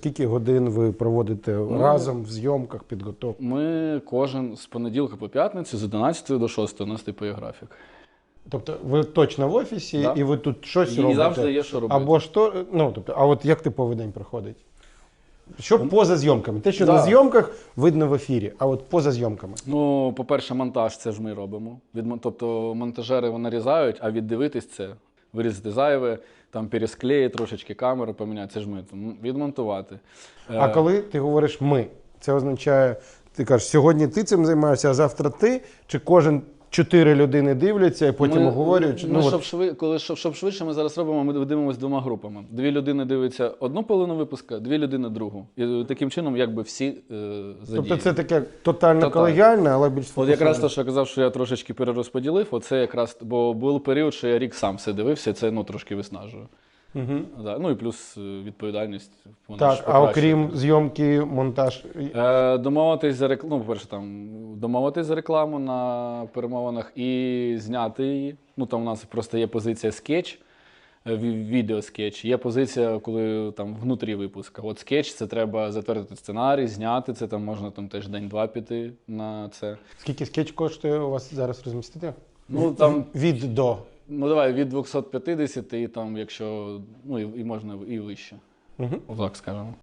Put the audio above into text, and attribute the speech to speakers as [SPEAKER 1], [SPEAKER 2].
[SPEAKER 1] скільки годин ви проводите разом в зйомках, підготовках?
[SPEAKER 2] Ми кожен з понеділка по п'ятницю з 11 до 6 у нас типу є графік.
[SPEAKER 1] Тобто ви точно в офісі
[SPEAKER 2] Да.
[SPEAKER 1] і ви тут щось
[SPEAKER 2] І
[SPEAKER 1] робите?
[SPEAKER 2] завжди є що робити.
[SPEAKER 1] Або то, ну тобто, а от як типовий день проходить? Що поза зйомками? Те, що
[SPEAKER 2] Да.
[SPEAKER 1] на зйомках видно в ефірі, а от поза зйомками.
[SPEAKER 2] Ну, по-перше, монтаж це ж ми робимо. Тобто монтажери вони нарізають, а віддивитись це, вирізати зайве, там пересклеїти трошечки камеру поміняти, це ж ми там відмонтувати.
[SPEAKER 1] А
[SPEAKER 2] Е,
[SPEAKER 1] коли ти говориш ми, це означає, ти кажеш, сьогодні ти цим займаєшся, а завтра ти, чи кожен чотири людини дивляться і потім
[SPEAKER 2] ми,
[SPEAKER 1] обговорюють?
[SPEAKER 2] Ми,
[SPEAKER 1] от-
[SPEAKER 2] щоб, шви, коли, щоб, щоб швидше ми зараз робимо, ми дивимося двома групами. Дві людини дивляться одну половину випуска, дві людини другу. І таким чином, якби всі е, задіяні.
[SPEAKER 1] Тобто це таке тотально
[SPEAKER 2] Тотально.
[SPEAKER 1] колегіальне, але більш
[SPEAKER 2] От якраз те, що я казав, що я трошечки перерозподілив, оце якраз, бо був період, що я рік сам все дивився, це ну, трошки виснажує.
[SPEAKER 1] Мгм.
[SPEAKER 2] Да. Ну і плюс е, відповідальність. вона
[SPEAKER 1] Так,
[SPEAKER 2] ж
[SPEAKER 1] а окрім зйомки, монтаж.
[SPEAKER 2] Е, домовитись за рекламу, ну, по-перше, там домовитись за рекламу на перемовинах і зняти її. Ну там у нас просто є позиція скетч, е, відеоскетч. Є позиція, коли там внутрі випуска. От скетч це треба затвердити сценарій, зняти це. Там можна там теж день-два піти на це.
[SPEAKER 1] Скільки скетч коштує у вас зараз розмістити?
[SPEAKER 2] Ну там,
[SPEAKER 1] Від до.
[SPEAKER 2] ну давай від 250 і там, якщо ну і, і можна і вище.
[SPEAKER 1] Угу.
[SPEAKER 2] Так скажемо.